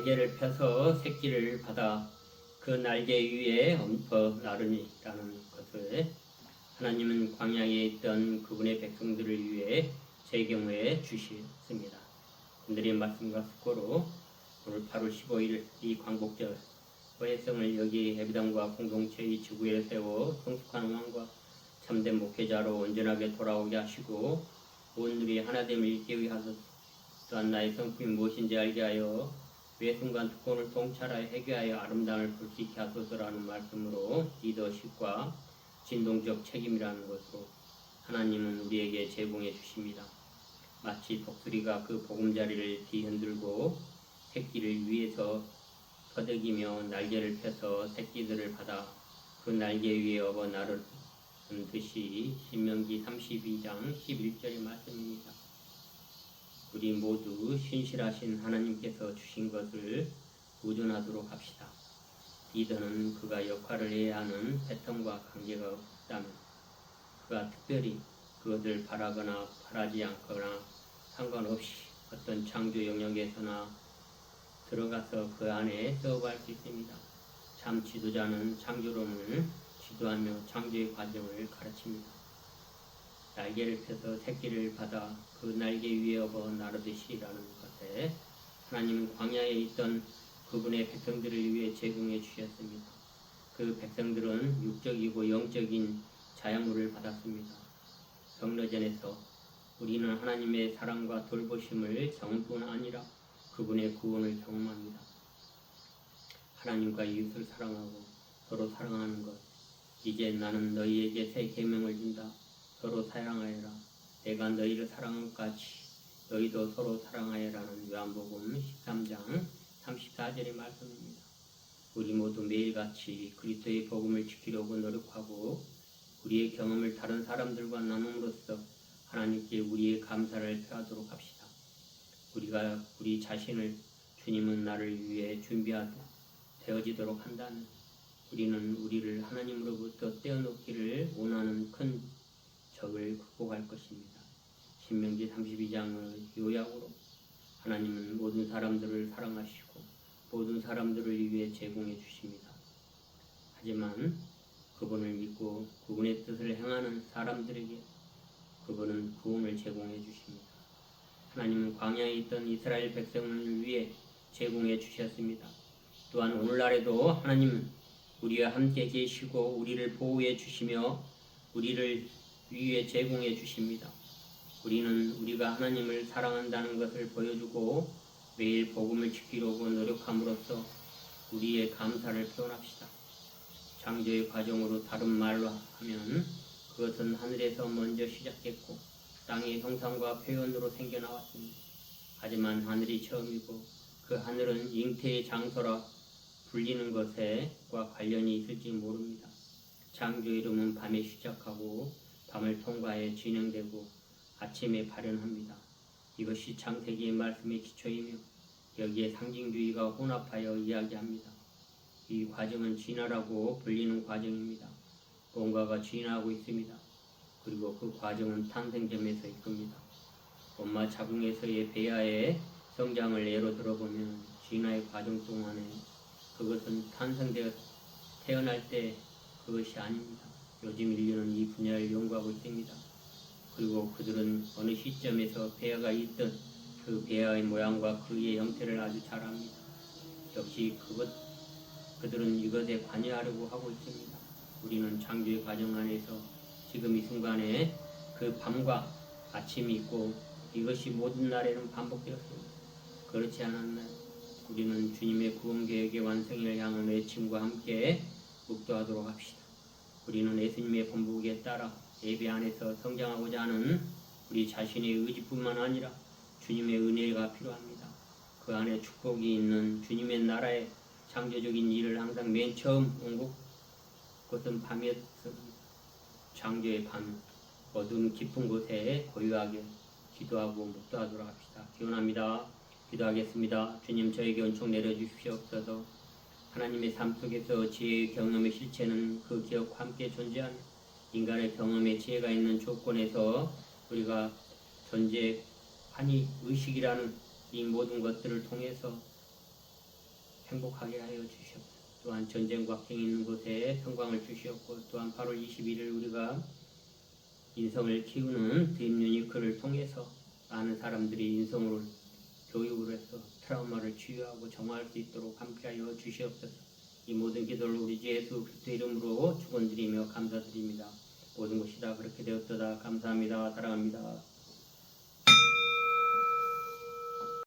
날개를 펴서 새끼를 받아 그 날개 위에 얹어 나르니라는 것을 하나님은 광야에 있던 그분의 백성들을 위해 제 경우에 주셨습니다. 오늘의 말씀과 숙고로 오늘 8월 15일 이 광복절 호혜성을 여기 해비당과 공동체의 지구에 세워 성숙한 왕과 참된 목회자로 온전하게 돌아오게 하시고 오늘이 하나됨을 잊게 위하소서 또한 나의 성품이 무엇인지 알게 하여 왜 순간 특권을 통찰하여 해결하여 아름다움을 있게 하소서라는 말씀으로 리더십과 진동적 책임이라는 것으로 하나님은 우리에게 제공해 주십니다. 마치 독수리가 그 보금자리를 뒤흔들고 새끼를 위에서 퍼덕이며 날개를 펴서 새끼들을 받아 그 날개 위에 업어 나르는 듯이 신명기 32장 11절의 말씀입니다. 우리 모두 신실하신 하나님께서 주신 것을 의존하도록 합시다. 리더는 그가 역할을 해야 하는 패턴과 관계가 없다면 그가 특별히 그것을 바라거나 바라지 않거나 상관없이 어떤 창조 영역에서나 들어가서 그 안에 써할 수 있습니다. 참 지도자는 창조론을 지도하며 창조의 과정을 가르칩니다. 날개를 펴서 새끼를 받아 그 날개 위에 업어 나르듯이라는 것에 하나님은 광야에 있던 그분의 백성들을 위해 제공해 주셨습니다. 그 백성들은 육적이고 영적인 자양물을 받았습니다. 성로전에서 우리는 하나님의 사랑과 돌보심을 경뿐 아니라 그분의 구원을 경험합니다. 하나님과 이웃을 사랑하고 서로 사랑하는 것. 이제 나는 너희에게 새 계명을 준다. 서로 사랑하여라. 내가 너희를 사랑한 것 같이 너희도 서로 사랑하여라는 요한복음 13장 34절의 말씀입니다. 우리 모두 매일같이 그리스도의 복음을 지키려고 노력하고 우리의 경험을 다른 사람들과 나눔으로써 하나님께 우리의 감사를 표하도록 합시다. 우리가 우리 자신을 주님은 나를 위해 준비하되 되어지도록 한다면 우리는 우리를 하나님으로부터 떼어놓기를 원하는 큰 적을 극복할 것입니다. 신명기 32장의 요약으로 하나님은 모든 사람들을 사랑하시고 모든 사람들을 위해 제공해 주십니다. 하지만 그분을 믿고 그분의 뜻을 행하는 사람들에게 그분은 구원을 제공해 주십니다. 하나님은 광야에 있던 이스라엘 백성을 위해 제공해 주셨습니다. 또한 오늘날에도 하나님은 우리와 함께 계시고 우리를 보호해 주시며 우리를 위해 제공해 주십니다. 우리는 우리가 하나님을 사랑한다는 것을 보여주고 매일 복음을 지키려고 노력함으로써 우리의 감사를 표현합시다. 창조의 과정으로 다른 말로 하면 그것은 하늘에서 먼저 시작됐고 땅의 형상과 표현으로 생겨나왔습니다. 하지만 하늘이 처음이고 그 하늘은 잉태의 장소라 불리는 것에과 관련이 있을지 모릅니다. 창조 이름은 밤에 시작하고 밤을 통과해 진행되고 아침에 발현합니다. 이것이 창세기의 말씀의 기초이며 여기에 상징주의가 혼합하여 이야기합니다. 이 과정은 진화라고 불리는 과정입니다. 뭔가가 진화하고 있습니다. 그리고 그 과정은 탄생점에서 이끕니다. 엄마 자궁에서의 배아의 성장을 예로 들어보면 진화의 과정 동안에 그것은 탄생되어 태어날 때 그것이 아닙니다. 요즘 인류는 이 분야를 연구하고 있습니다. 그리고 그들은 어느 시점에서 배아가 있던 그 배아의 모양과 그의 형태를 아주 잘 압니다. 역시 그것, 그들은 이것에 관여하려고 하고 있습니다. 우리는 창조의 과정 안에서 지금 이 순간에 그 밤과 아침이 있고 이것이 모든 날에는 반복되었습니다. 그렇지 않았나요? 우리는 주님의 구원 계획의 완성을 향한 외침과 함께 묵도하도록 합시다. 우리는 예수님의 본부에 따라 예배 안에서 성장하고자 하는 우리 자신의 의지뿐만 아니라 주님의 은혜가 필요합니다. 그 안에 축복이 있는 주님의 나라의 창조적인 일을 항상 맨 처음 온 곳, 그것은 밤이었습니다. 창조의 밤, 어두운 깊은 곳에 고요하게 기도하고 묵도하도록 합시다. 기원합니다. 기도하겠습니다. 주님 저에게 은총 내려주시옵소서. 하나님의 삶 속에서 지혜의 경험의 실체는 그 기억과 함께 존재하며 인간의 경험에 지혜가 있는 조건에서 우리가 존재하니 의식이라는 이 모든 것들을 통해서 행복하게 하여 주시옵소서. 또한 전쟁과 갱 있는 곳에 평강을 주시옵고 또한 8월 21일 우리가 인성을 키우는 드림 유니크를 통해서 많은 사람들이 인성을 교육을 해서 트라우마를 치유하고 정화할 수 있도록 함께하여 주시옵소서. 이 모든 기도를 우리 주 예수 그리스도 이름으로 축원드리며 감사드립니다. 모든 것이 다 그렇게 되었도다 감사합니다. 사랑합니다.